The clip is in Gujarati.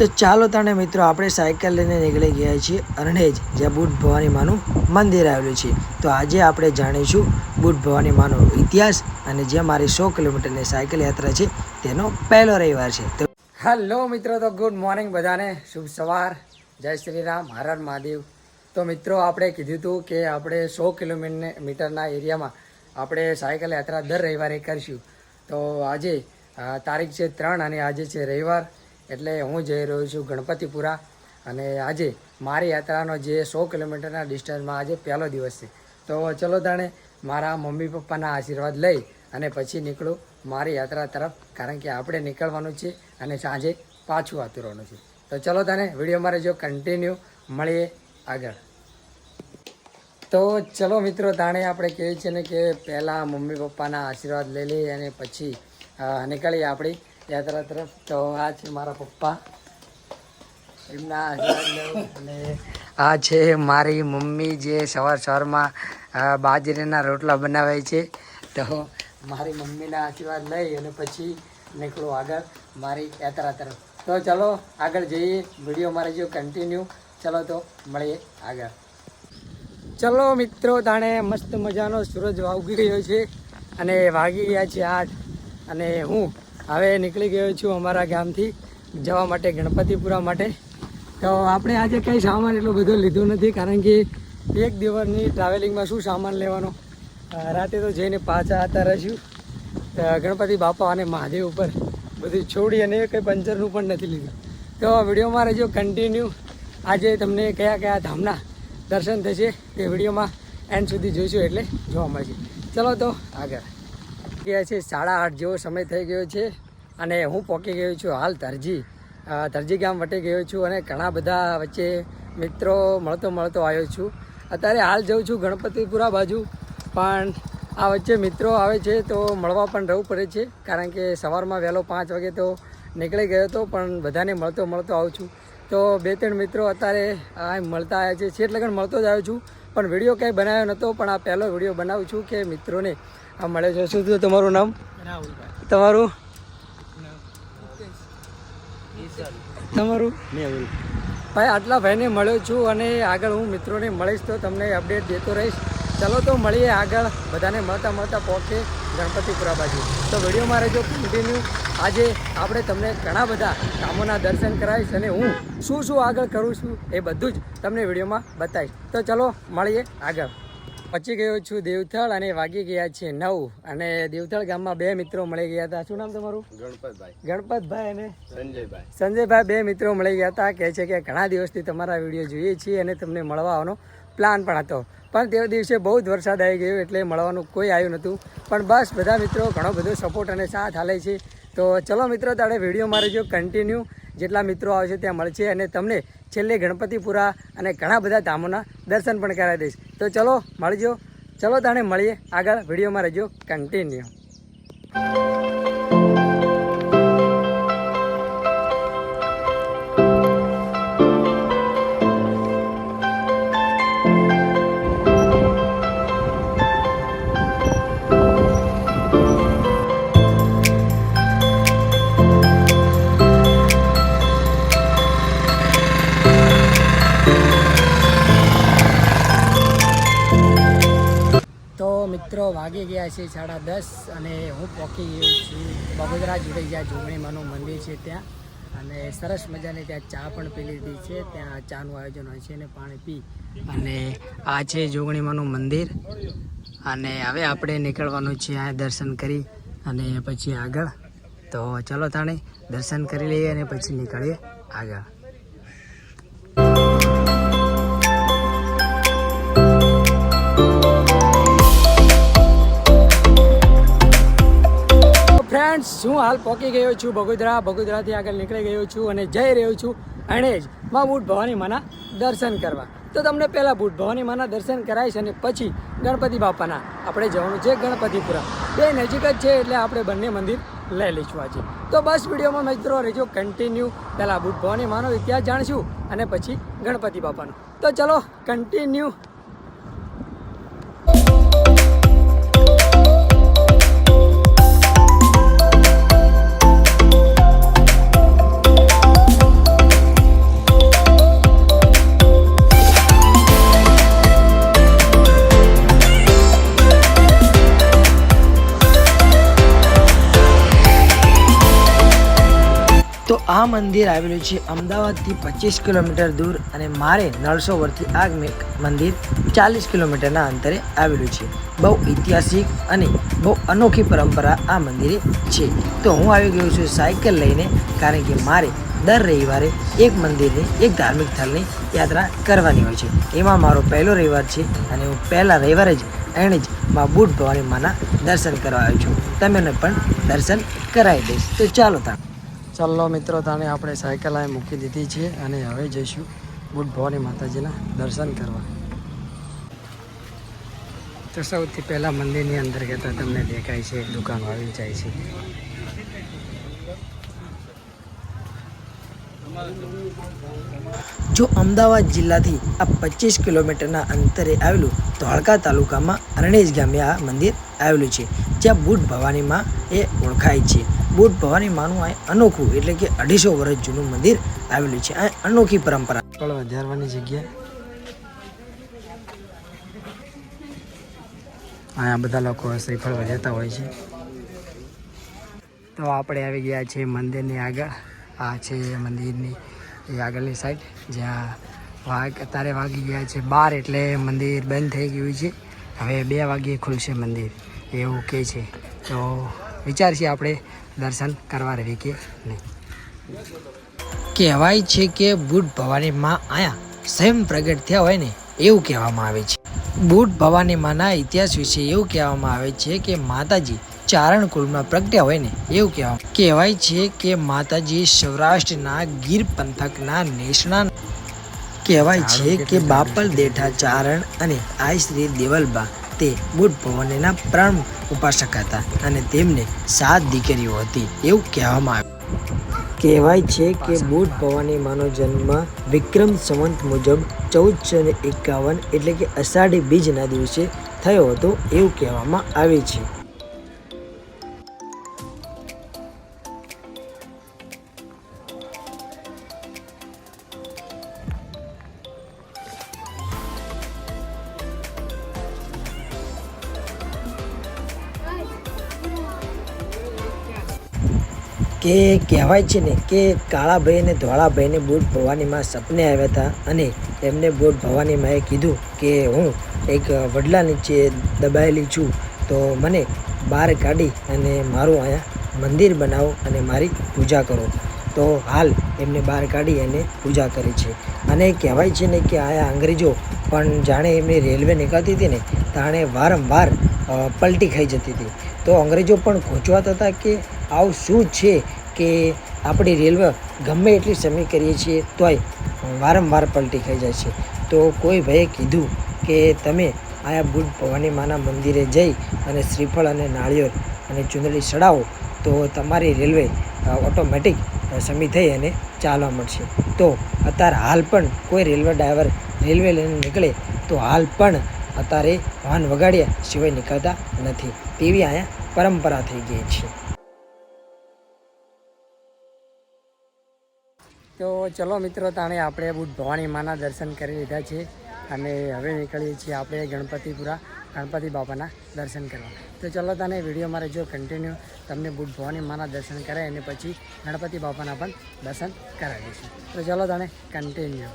તો ચાલો તને મિત્રો, આપણે સાયકલ લઈને નીકળી ગયા છીએ અરણેજ, જ્યાં બુટ ભવાની માનું મંદિર આવેલું છે. તો આજે આપણે જાણીશું બુટ ભવાની માનો ઇતિહાસ અને જે મારી સો કિલોમીટરની સાયકલ યાત્રા છે, તેનો પહેલો રવિવાર છે. તો હેલો મિત્રો, તો ગુડ મોર્નિંગ બધાને. શુભ સવાર. જય શ્રી રામ. હર હર મહાદેવ. તો મિત્રો, આપણે કીધું હતું કે આપણે સો કિલોમીટર મીટરના એરિયામાં આપણે સાયકલ યાત્રા દર રવિવારે કરીશું. તો આજે તારીખ છે ત્રણ અને આજે છે રવિવાર. એટલે હું જઈ રહ્યો છું ગણપતિપુરા. અને આજે મારી યાત્રાનો જે સો કિલોમીટરના ડિસ્ટન્સમાં આજે પહેલો દિવસ છે. તો ચલો તાણે મારા મમ્મી પપ્પાના આશીર્વાદ લઈ અને પછી નીકળું મારી યાત્રા તરફ, કારણ કે આપણે નીકળવાનું છે અને સાંજે પાછું આવતું રહેવાનું છે. તો ચલો તને વીડિયો મારે જો કન્ટિન્યુ મળીએ આગળ. તો ચલો મિત્રો, તાણે આપણે કહીએ છીએ ને કે પહેલાં મમ્મી પપ્પાના આશીર્વાદ લઈ લઈએ અને પછી નીકળીએ આપણી યાત્રા તરફ તો આ છે મારા પપ્પા. એમના અને આ છે મારી મમ્મી જે સવાર સવારમાં બાજરીના રોટલા બનાવે છે. તો મારી મમ્મીના આશીર્વાદ લઈ અને પછી નીકળું આગળ મારી યાત્રા તરફ. તો ચલો આગળ જઈએ, વીડિયો મારે જો કન્ટિન્યુ ચલો તો મળીએ આગળ. ચલો મિત્રો, તાણે મસ્ત મજાનો સૂરજ વાગી ગયો છે અને વાગી ગયા છે આઠ અને હું હવે નીકળી ગયો છું અમારા ગામથી, જવા માટે ગણપતિપુરા માટે. તો આપણે આજે કંઈ સામાન એટલો બધો લીધો નથી, કારણ કે એક દિવસની ટ્રાવેલિંગમાં શું સામાન લેવાનો? રાતે તો જઈને પાછા હતા રહીશું. ગણપતિ બાપા અને મહાદેવ ઉપર બધું છોડી અને કંઈ પંચરનું પણ નથી લીધું. તો વિડીયોમાં રહેજો કન્ટિન્યુ આજે તમને કયા કયા ધામના દર્શન થશે તે વિડીયોમાં એન્ડ સુધી જોઈશું એટલે જોવા મળશે. ચલો તો આગળ. ગયા છે, સાડા આઠ જેવો સમય થઈ ગયો છે અને હું પહોંચી ગયો છું હાલ ધરજી તરજી ગામ વટી ગયો છું અને ઘણા બધા વચ્ચે મિત્રો મળતો મળતો આવ્યો છું. અત્યારે હાલ જઉં છું ગણપતિપુરા બાજુ, પણ આ વચ્ચે મિત્રો આવે છે તો મળવા પણ રહેવું પડે છે, કારણ કે સવારમાં વહેલો પાંચ વાગે તો નીકળી ગયો હતો પણ બધાને મળતો મળતો આવું છું. તો બે ત્રણ મિત્રો અત્યારે આ મળતા આવ્યા છે છેટ લગન મળતો જ આવ્યો છું, પણ વીડિયો ક્યાંય બનાવ્યો નહોતો પણ આ પહેલો વીડિયો બનાવું છું કે મિત્રોને આ મળે છે. શું થયું તમારું નામ? તમારું? તમારું? ભાઈ આટલા ભાઈને મળ્યો છું અને આગળ હું મિત્રોને મળીશ તો તમને અપડેટ દેતો રહીશ. ચાલો તો મળીએ આગળ. બધાને મળતા મળતા પહોંચે ગણપતિપુરા બાજુ. તો વિડીયોમાં રહેજો કન્ટિન્યુ આજે આપણે તમને ઘણા બધા કામોના દર્શન કરાવીશ અને હું શું શું આગળ કરું છું એ બધું જ તમને વિડીયોમાં બતાવીશ. તો ચલો મળીએ આગળ. પહોંચી ગયો છું દેવથળ અને વાગી ગયા છે નવ. અને દેવથળ ગામમાં બે મિત્રો મળી ગયા હતા. શું નામ તમારું? ગણપતભાઈ. ગણપતભાઈ અને? સંજયભાઈ. સંજયભાઈ બે મિત્રો મળી ગયા હતા. કહે છે કે ઘણા દિવસથી તમારા વીડિયો જોઈએ છીએ અને તમને મળવા આવવાનો પ્લાન પણ હતો. પણ તે દિવસે બહુ જ વરસાદ આવી ગયો એટલે મળવાનું કોઈ આવ્યું નહોતું. પણ બસ બધા મિત્રો ઘણો બધો સપોર્ટ અને સાથ હાલે છે. તો ચલો મિત્રો તારે વીડિયો મારે જો કન્ટિન્યુ જેટલા મિત્રો આવશે ત્યાં મળશે અને તમને છેલ્લે ગણપતિપુરા અને ઘણા બધા ધામોના દર્શન પણ કરાવી દઈશ. તો ચલો, મળજો. ચલો તાણે મળીએ. આગળ વિડીયોમાં રહેજો. કન્ટિન્યુ વાગી ગયા છે સાડા દસ અને હું પહોંચી ગયો છું. બગોદરા જ્યાં જોગણીમાનું મંદિર છે ત્યાં. અને સરસ મજાની ત્યાં ચા પણ પી લીધી છે. ત્યાં ચાનું આયોજન હોય છે અને પાણી પી. અને આ છે જોગણીમાનું મંદિર. અને હવે આપણે નીકળવાનું છે આ દર્શન કરી અને પછી આગળ. તો ચલો તાણે દર્શન કરી લઈએ અને પછી નીકળીએ આગળ. ફ્રેન્ડ્સ હું હાલ પહોંચી ગયો છું બગોદરા બગોદરાથી આગળ નીકળી ગયો છું અને જઈ રહ્યો છું અણેજ. માં બુટ ભવાની માના દર્શન કરવા. તો તમને પહેલાં બુટ ભવાની માના દર્શન કરાવીશ અને પછી ગણપતિ બાપાના આપણે જવાનું છે ગણપતિપુરા. બે નજીક જ છે એટલે આપણે બંને મંદિર લઈ લઈશું આજે. તો બસ વિડીયોમાં મિત્રો રહેજો કન્ટિન્યુ પહેલાં બુટ ભવાની માનો ઇતિહાસ જાણીશું અને પછી ગણપતિ બાપાનો. તો ચલો કન્ટિન્યુ આ મંદિર આવેલું છે અમદાવાદથી પચીસ કિલોમીટર દૂર અને મારે નળસો વર્ષથી આ મંદિર ચાલીસ કિલોમીટરના અંતરે આવેલું છે. બહુ ઐતિહાસિક અને બહુ અનોખી પરંપરા આ મંદિરે છે. તો હું આવી ગયો છું સાયકલ લઈને, કારણ કે મારે દર રવિવારે એક મંદિરની, એક ધાર્મિક સ્થળની યાત્રા કરવાની હોય છે. એમાં મારો પહેલો રવિવાર છે અને હું પહેલા રવિવારે જ એણે જ મા બુટ ભવાની માના દર્શન કરવા આવ્યો છું. તમે પણ દર્શન કરાવી દઈશ. તો ચાલો તા ચાલો મિત્રો તાને આપણે સાયકલ અહીં મૂકી દીધી છે અને હવે જઈશું બુટ ભવાની માતાજીના દર્શન કરવા. તો સૌથી પહેલાં મંદિરની અંદર કહેતા તમને દેખાય છે દુકાનો આવી જાય છે. જો અમદાવાદ જિલ્લાથી આ પચીસ કિલોમીટરના અંતરે આવેલું ધોળકા તાલુકામાં અરણેજ ગામે આ મંદિર આવેલું છે, જ્યાં બુટ ભવાનીમાં એ ઓળખાય છે. બુટ ભવાની માનું આ અનોખું, એટલે કે અઢીસો વર્ષ જૂનું મંદિર આવેલું છે. આ અનોખી પરંપરા. ફળ વધારવાની જગ્યા. અહીંયા બધા લોકો શ્રીફળ વધારતા હોય છે. તો આપણે આવી ગયા છે મંદિરની આગળ. આ છે મંદિરની એ આગળની સાઈડ જ્યાં વાઘ, અત્યારે વાગી ગયા છે બાર, એટલે મંદિર બંધ થઈ ગયું છે. હવે બે વાગ્યે ખુલશે મંદિર. એવું કહે છે. તો વિચાર છે આપણે દર્શન કરવા રહી કે નહીં. કહેવાય છે કે બુટ ભવાની માં આયા સ્વયં પ્રગટ થયા હોય ને એવું કહેવામાં આવે છે. બુટ ભવાની માના ઇતિહાસ વિશે એવું કહેવામાં આવે છે કે માતાજી ચારણ કુળમાં પ્રગટ્યા હોય ને એવું કહેવા કહેવાય છે કે માતાજી સૌરાષ્ટ્રના ગીર પંથકના નેસણા કહેવાય છે કે બાપલ દેઠા ચારણ અને આઈ શ્રી દેવલબા તે બુટ ભવાનીના પ્રાણ ઉપાસક હતા અને તેમને સાત દીકરીઓ હતી એવું કહેવામાં આવ્યું. કહેવાય છે કે બુટ ભવાની માનો જન્મ વિક્રમ સંવંત મુજબ ચૌદસો ને એકાવન એટલે કે અષાઢી બીજના દિવસે થયો હતો એવું કહેવામાં આવે છે. કે કહેવાય છે ને કે કાળાભાઈ અને ધોળાભાઈને બોટ ભવાનીમાં સપને આવ્યા હતા અને એમને બોટ ભવાનીમાંએ કીધું કે હું એક વડલા નીચે દબાયેલી છું, તો મને બહાર કાઢી અને મારું અહીંયા મંદિર બનાવો અને મારી પૂજા કરો. તો હાલ એમને બહાર કાઢી અને પૂજા કરે છે. અને કહેવાય છે ને કે આયા અંગ્રેજો પણ જાણે એમની રેલવે નીકળતી હતી ને, તાણે વારંવાર પલટી ખાઈ જતી હતી. તો અંગ્રેજો પણ ખોચવાતા હતા કે આવું શું છે કે આપણી રેલવે ગમે એટલી સમય કરીએ છીએ તોય વારંવાર પલટી ખાઈ જાય છે. તો કોઈ ભાઈએ કીધું કે તમે આયા બુટ ભવાની માના મંદિરે જઈ અને શ્રીફળ અને નાળિયેર અને ચુંદડી ચડાવો, તો તમારી રેલવે ઓટોમેટિક સમી થઈ અને ચાલવા મળશે. તો અત્યારે હાલ પણ કોઈ રેલવે ડ્રાઈવર રેલવે લઈને નીકળે તો હાલ પણ અત્યારે વાહન વગાડ્યા સિવાય નીકળતા નથી. તેવી અહીંયા પરંપરા થઈ ગઈ છે. તો ચલો મિત્રો, તાણે આપણે ભવાની માના દર્શન કરી લીધા છે અને હવે નીકળીએ છીએ આપણે ગણપતિપુરા. ગણપતિ બાપાના દર્શન કરવા. તો ચલો તને વીડિયો મારે જો કન્ટિન્યુ તમને બુટ ભવાની માના દર્શન કરાય અને પછી ગણપતિ બાપાના પણ દર્શન કરાવીશું. તો ચલો તને કન્ટિન્યુ